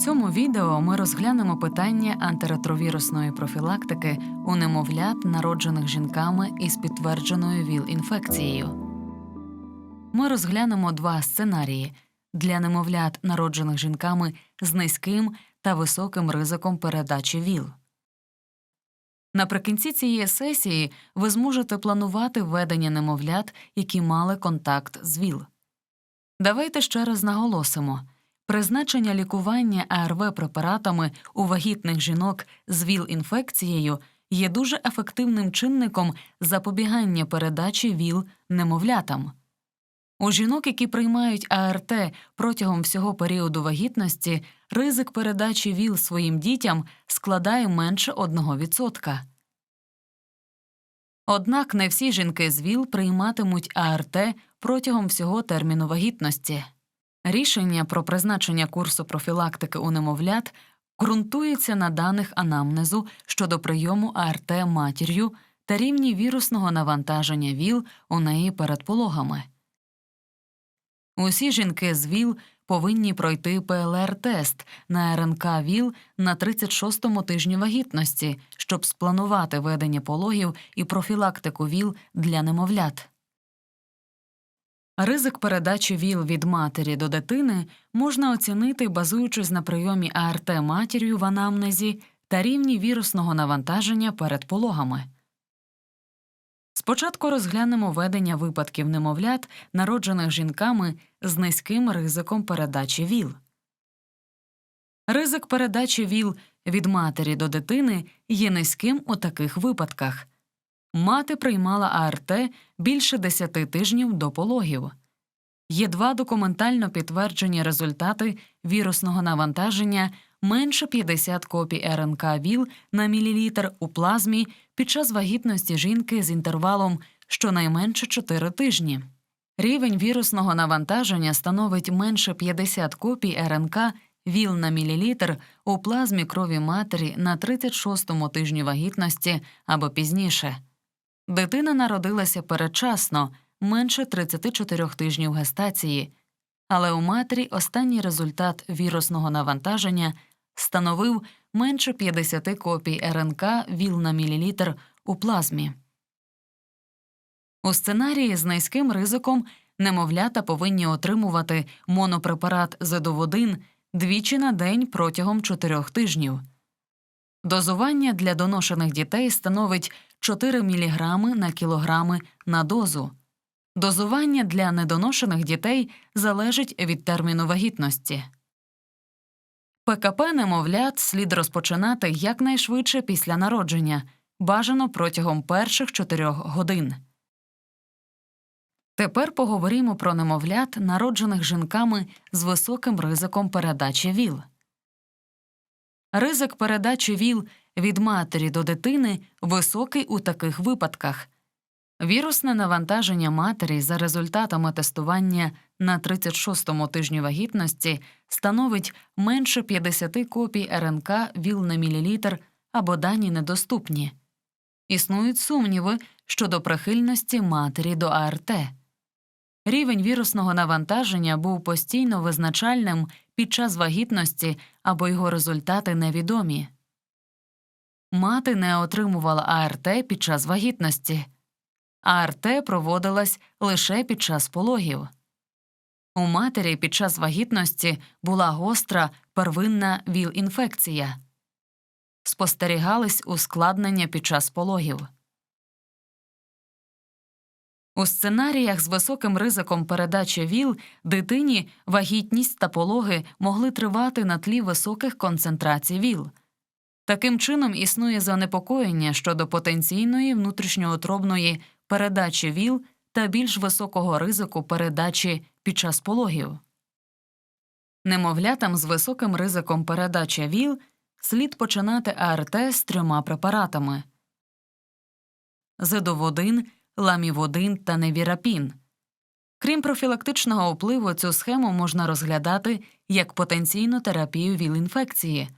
цьому відео ми розглянемо питання антиретровірусної профілактики у немовлят, народжених жінками із підтвердженою ВІЛ-інфекцією. Ми розглянемо два сценарії для немовлят, народжених жінками з низьким та високим ризиком передачі ВІЛ. Наприкінці цієї сесії ви зможете планувати введення немовлят, які мали контакт з ВІЛ. Давайте ще раз наголосимо. Призначення лікування АРВ препаратами у вагітних жінок з ВІЛ-інфекцією є дуже ефективним чинником запобігання передачі ВІЛ немовлятам. У жінок, які приймають АРТ протягом всього періоду вагітності, ризик передачі ВІЛ своїм дітям складає менше 1%. Однак не всі жінки з ВІЛ прийматимуть АРТ протягом всього терміну вагітності. Рішення про призначення курсу профілактики у немовлят ґрунтується на даних анамнезу щодо прийому АРТ матір'ю та рівні вірусного навантаження ВІЛ у неї перед пологами. Усі жінки з ВІЛ повинні пройти ПЛР-тест на РНК ВІЛ на 36-му тижні вагітності, щоб спланувати ведення пологів і профілактику ВІЛ для немовлят. Ризик передачі ВІЛ від матері до дитини можна оцінити, базуючись на прийомі АРТ матір'ю в анамнезі та рівні вірусного навантаження перед пологами. Спочатку розглянемо ведення випадків немовлят, народжених жінками з низьким ризиком передачі ВІЛ. Ризик передачі ВІЛ від матері до дитини є низьким у таких випадках. Мати приймала АРТ більше 10 тижнів до пологів. Є два документально підтверджені результати вірусного навантаження менше 50 копій РНК ВІЛ на мілілітр у плазмі під час вагітності жінки з інтервалом щонайменше 4 тижні. Рівень вірусного навантаження становить менше 50 копій РНК ВІЛ на мілілітр у плазмі крові матері на 36-му тижні вагітності або пізніше. Дитина народилася передчасно, менше 34 тижнів гестації, але у матері останній результат вірусного навантаження становив менше 50 копій РНК ВІЛ на мілілітр у плазмі. У сценарії з низьким ризиком немовлята повинні отримувати монопрепарат зедоводин двічі на день протягом 4 тижнів. Дозування для доношених дітей становить 4 мг на кілограми на дозу. Дозування для недоношених дітей залежить від терміну вагітності. ПКП немовлят слід розпочинати якнайшвидше після народження, бажано протягом перших 4 годин. Тепер поговоримо про немовлят, народжених жінками з високим ризиком передачі ВІЛ. Ризик передачі ВІЛ від матері до дитини високий у таких випадках. Вірусне навантаження матері за результатами тестування на 36-му тижні вагітності становить менше 50 копій РНК ВІЛ на мілілітр або дані недоступні. Існують сумніви щодо прихильності матері до АРТ. Рівень вірусного навантаження був постійно визначальним під час вагітності або його результати невідомі. Мати не отримувала АРТ під час вагітності. АРТ проводилась лише під час пологів. У матері під час вагітності була гостра первинна ВІЛ-інфекція. Спостерігались ускладнення під час пологів. У сценаріях з високим ризиком передачі ВІЛ дитині вагітність та пологи могли тривати на тлі високих концентрацій ВІЛ. Таким чином існує занепокоєння щодо потенційної внутрішньоутробної передачі ВІЛ та більш високого ризику передачі під час пологів. Немовлятам з високим ризиком передачі ВІЛ слід починати АРТ з трьома препаратами зедоводин, ламіводин та невірапін. Крім профілактичного впливу, цю схему можна розглядати як потенційну терапію ВІЛ-інфекції.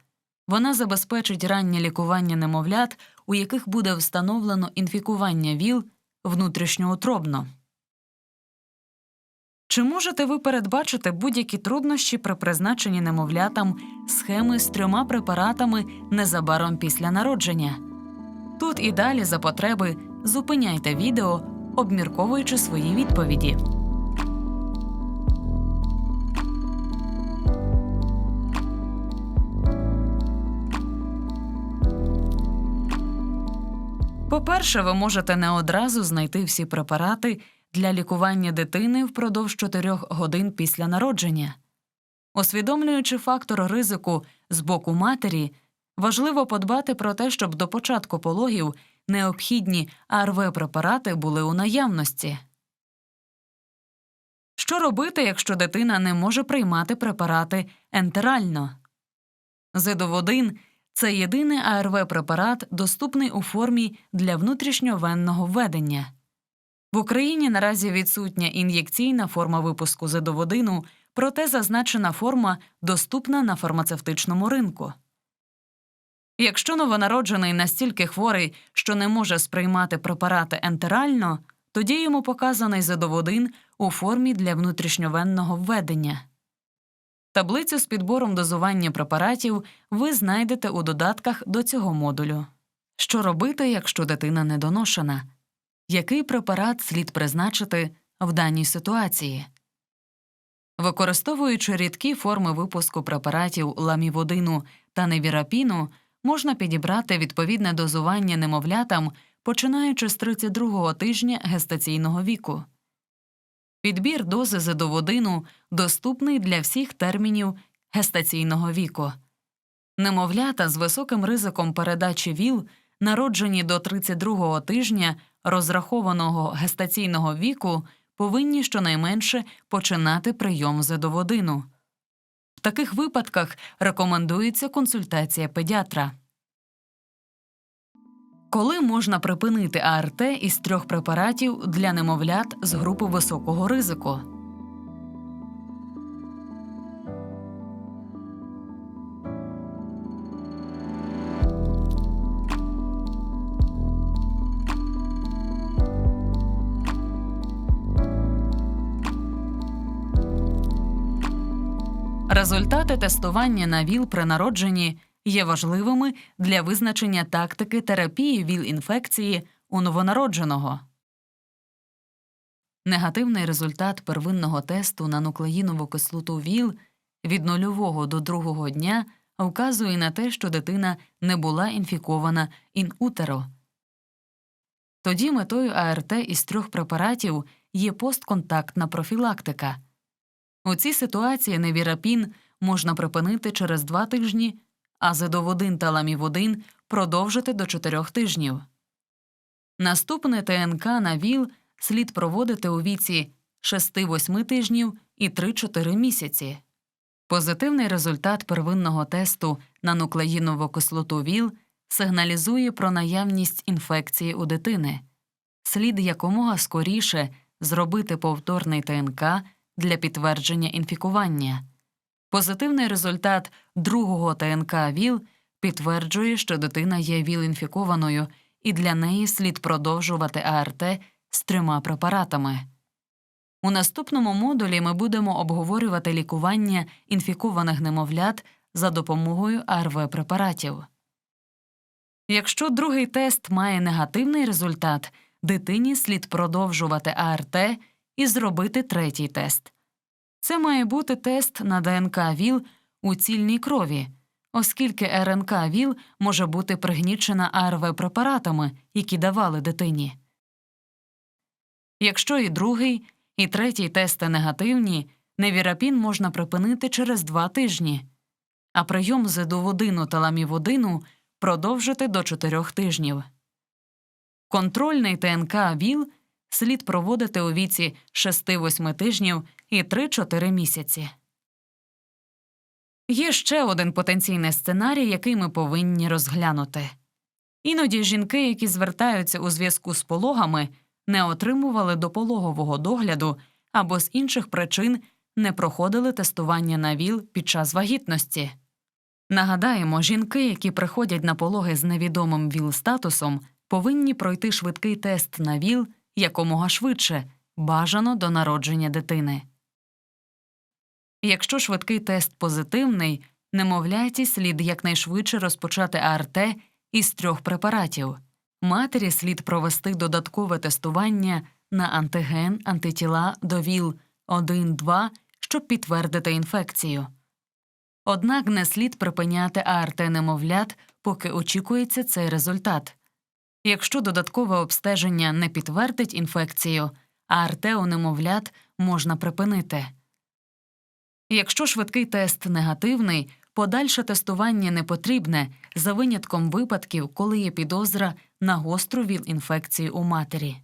Вона забезпечить раннє лікування немовлят, у яких буде встановлено інфікування ВІЛ внутрішньоутробно. Чи можете ви передбачити будь-які труднощі при призначенні немовлятам схеми з трьома препаратами незабаром після народження? Тут і далі за потреби зупиняйте відео, обмірковуючи свої відповіді. По-перше, ви можете не одразу знайти всі препарати для лікування дитини впродовж 4 годин після народження. Усвідомлюючи фактор ризику з боку матері, важливо подбати про те, щоб до початку пологів необхідні АРВ-препарати були у наявності. Що робити, якщо дитина не може приймати препарати ентерально? Зидоводин – це єдиний АРВ-препарат, доступний у формі для внутрішньовенного введення. В Україні наразі відсутня ін'єкційна форма випуску зидоводину, проте зазначена форма доступна на фармацевтичному ринку. Якщо новонароджений настільки хворий, що не може сприймати препарати ентерально, тоді йому показаний зидоводин у формі для внутрішньовенного введення. Таблицю з підбором дозування препаратів ви знайдете у додатках до цього модулю. Що робити, якщо дитина недоношена? Який препарат слід призначити в даній ситуації? Використовуючи рідкі форми випуску препаратів ламіводину та невірапіну, можна підібрати відповідне дозування немовлятам, починаючи з 32-го тижня гестаційного віку. Підбір дози зидоводину доступний для всіх термінів гестаційного віку. Немовлята з високим ризиком передачі ВІЛ, народжені до 32-го тижня розрахованого гестаційного віку, повинні щонайменше починати прийом. В таких випадках рекомендується консультація педіатра. Коли можна припинити АРТ із трьох препаратів для немовлят з групи високого ризику? Результати тестування на ВІЛ при народженні є важливими для визначення тактики терапії ВІЛ-інфекції у новонародженого. Негативний результат первинного тесту на нуклеїнову кислоту ВІЛ від нульового до другого дня вказує на те, що дитина не була інфікована ін-утеро. Тоді метою АРТ із трьох препаратів є постконтактна профілактика. У цій ситуації невірапін можна припинити через два тижні, а зидоводин та ламіводин продовжити до чотирьох тижнів. Наступне ТНК на ВІЛ слід проводити у віці 6-8 тижнів і 3-4 місяці. Позитивний результат первинного тесту на нуклеїнову кислоту ВІЛ сигналізує про наявність інфекції у дитини. Слід якомога скоріше зробити повторний ТНК для підтвердження інфікування. Позитивний результат другого ТНК ВІЛ підтверджує, що дитина є ВІЛ-інфікованою, і для неї слід продовжувати АРТ з трьома препаратами. У наступному модулі ми будемо обговорювати лікування інфікованих немовлят за допомогою АРВ препаратів. Якщо другий тест має негативний результат, дитині слід продовжувати АРТ і зробити третій тест. Це має бути тест на ДНК ВІЛ у цільній крові, оскільки РНК ВІЛ може бути пригнічена АРВ препаратами, які давали дитині. Якщо і другий, і третій тести негативні, невірапін можна припинити через два тижні, а прийом зидоводину та ламіводину продовжити до чотирьох тижнів. Контрольний ТНК ВІЛ слід проводити у віці 6-8 тижнів і 3-4 місяці. Є ще один потенційний сценарій, який ми повинні розглянути. Іноді жінки, які звертаються у зв'язку з пологами, не отримували допологового догляду або з інших причин не проходили тестування на ВІЛ під час вагітності. Нагадаємо, жінки, які приходять на пологи з невідомим ВІЛ-статусом, повинні пройти швидкий тест на ВІЛ якомога швидше, бажано до народження дитини. Якщо швидкий тест позитивний, немовляті слід якнайшвидше розпочати АРТ із трьох препаратів. Матері слід провести додаткове тестування на антиген, антитіла до ВІЛ 1-2, щоб підтвердити інфекцію. Однак не слід припиняти АРТ немовлят, поки очікується цей результат. Якщо додаткове обстеження не підтвердить інфекцію, АРТ у немовлят можна припинити. Якщо швидкий тест негативний, подальше тестування не потрібне за винятком випадків, коли є підозра на гостру ВІЛ-інфекцію у матері.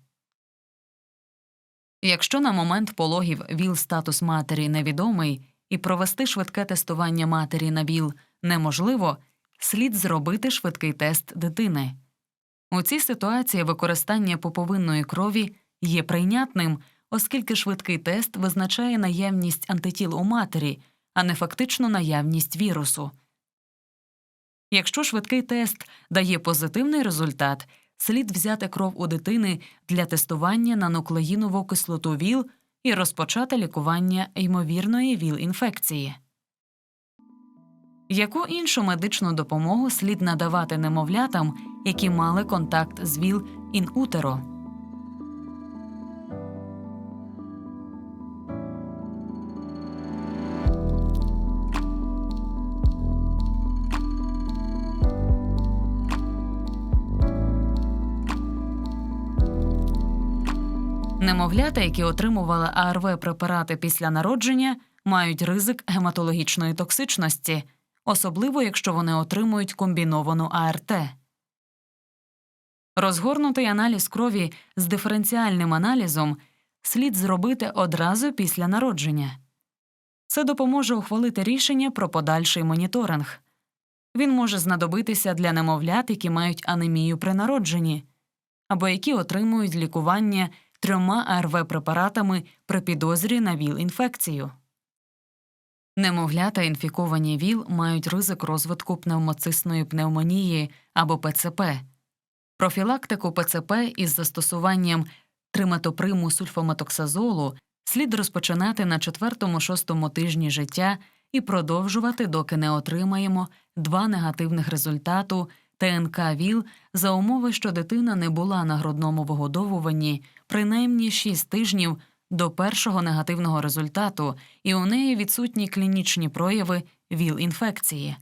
Якщо на момент пологів ВІЛ-статус матері невідомий і провести швидке тестування матері на ВІЛ неможливо, слід зробити швидкий тест дитини. У цій ситуації використання поповинної крові є прийнятним, оскільки швидкий тест визначає наявність антитіл у матері, а не фактично наявність вірусу. Якщо швидкий тест дає позитивний результат, слід взяти кров у дитини для тестування на нуклеїнову кислоту ВІЛ і розпочати лікування ймовірної ВІЛ-інфекції. Яку іншу медичну допомогу слід надавати немовлятам, які мали контакт з ВІЛ ін утеро? Немовлята, які отримували АРВ препарати після народження, мають ризик гематологічної токсичності, особливо якщо вони отримують комбіновану АРТ. Розгорнутий аналіз крові з диференціальним аналізом слід зробити одразу після народження. Це допоможе ухвалити рішення про подальший моніторинг. Він може знадобитися для немовлят, які мають анемію при народженні, або які отримують лікування трьома АРВ препаратами при підозрі на ВІЛ-інфекцію. Немовлята, інфіковані ВІЛ, мають ризик розвитку пневмоцисної пневмонії або ПЦП. Профілактику ПЦП із застосуванням триметоприму сульфаметоксазолу слід розпочинати на 4-6 тижні життя і продовжувати, доки не отримаємо два негативних результату ТНК ВІЛ за умови, що дитина не була на грудному вигодовуванні принаймні 6 тижнів до першого негативного результату, і у неї відсутні клінічні прояви ВІЛ-інфекції.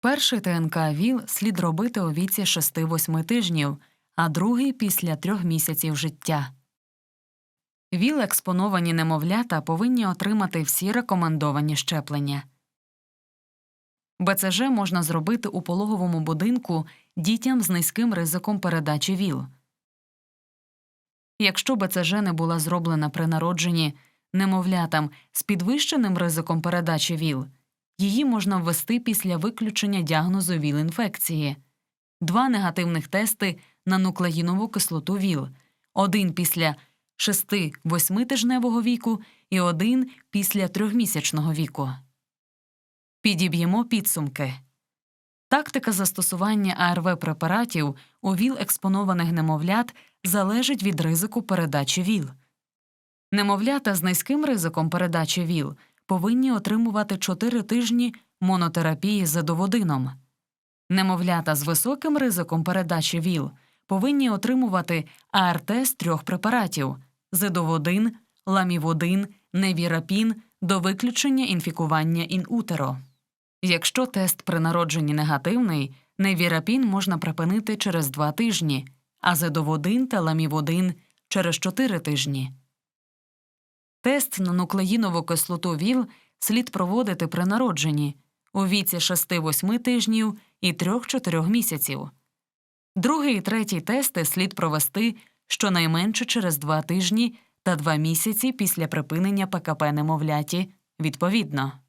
Перший ТНК ВІЛ слід робити у віці 6-8 тижнів, а другий після трьох місяців життя. ВІЛ-експоновані немовлята повинні отримати всі рекомендовані щеплення. БЦЖ можна зробити у пологовому будинку дітям з низьким ризиком передачі ВІЛ. Якщо БЦЖ не була зроблена при народженні немовлятам з підвищеним ризиком передачі ВІЛ, її можна ввести після виключення діагнозу ВІЛ-інфекції, два негативних тести на нуклеїнову кислоту ВІЛ, один після 6-8 тижневого віку і один після трьохмісячного віку. Підіб'ємо підсумки. Тактика застосування АРВ препаратів у ВІЛ експонованих немовлят залежить від ризику передачі ВІЛ. Немовлята з низьким ризиком передачі ВІЛ повинні отримувати 4 тижні монотерапії з едоводином. Немовлята з високим ризиком передачі ВІЛ повинні отримувати АРТ з трьох препаратів зедоводин, ламіводин, невірапін до виключення інфікування ін-утеро. Якщо тест при народженні негативний, невірапін можна припинити через 2 тижні, а зедоводин та ламіводин через 4 тижні. Тест на нуклеїнову кислоту ВІЛ слід проводити при народженні у віці 6-8 тижнів і 3-4 місяців. Другий і третій тести слід провести щонайменше через 2 тижні та 2 місяці після припинення ПКП немовляті відповідно.